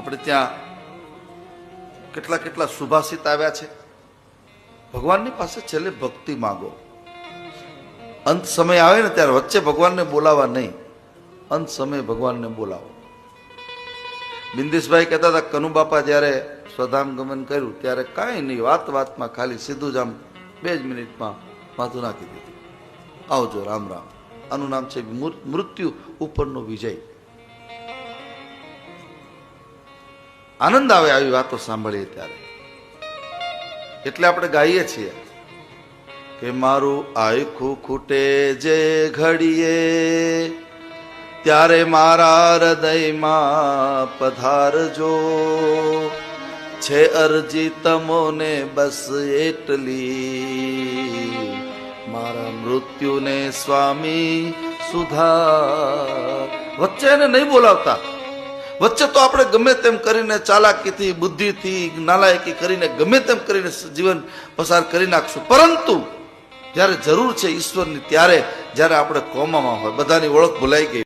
આપણે ત્યાં કેટલા કેટલા સુભાષિત આવ્યા છે? ભગવાનની પાસે છેલ્લે ભક્તિ માગો. અંત સમય આવે ને ત્યારે વચ્ચે ભગવાનને બોલાવા નહીં. અંત સમયે ભગવાનને બોલાવો. બિંદીશભાઈ કહેતા હતા કનુ બાપા જ્યારે સ્વધામ ગમન કર્યું, ત્યારે કાંઈ નહીં, વાત વાતમાં ખાલી સીધું જ આમ બે જ મિનિટમાં માથું નાખી દીધું. આવજો, રામ રામ. આનું નામ છે મૃત્યુ ઉપરનો વિજય. આનંદ આવે આવી વાતો સાંભળીએ ત્યારે. એટલે આપણે ગાઈએ છીએ કે મારું આયખું ખૂટે જે ઘડીએ, ત્યારે મારા હૃદયમાં પધારજો છે અરજી તમોને બસ એટલી. મારા મૃત્યુને સ્વામી સુધા વચ્ચે એને નહીં બોલાવતા. વચ્ચે તો આપણે ગમે તેમ કરીને ચાલાકીથી, બુદ્ધિથી, નાલાયકી કરીને ગમે તેમ કરીને જીવન પસાર કરી નાખશું. પરંતુ જ્યારે જરૂર છે ઈશ્વરની, ત્યારે જ્યારે આપણે કોમામાં હોય, બધાની ઓળખ ભૂલાઈ ગઈ.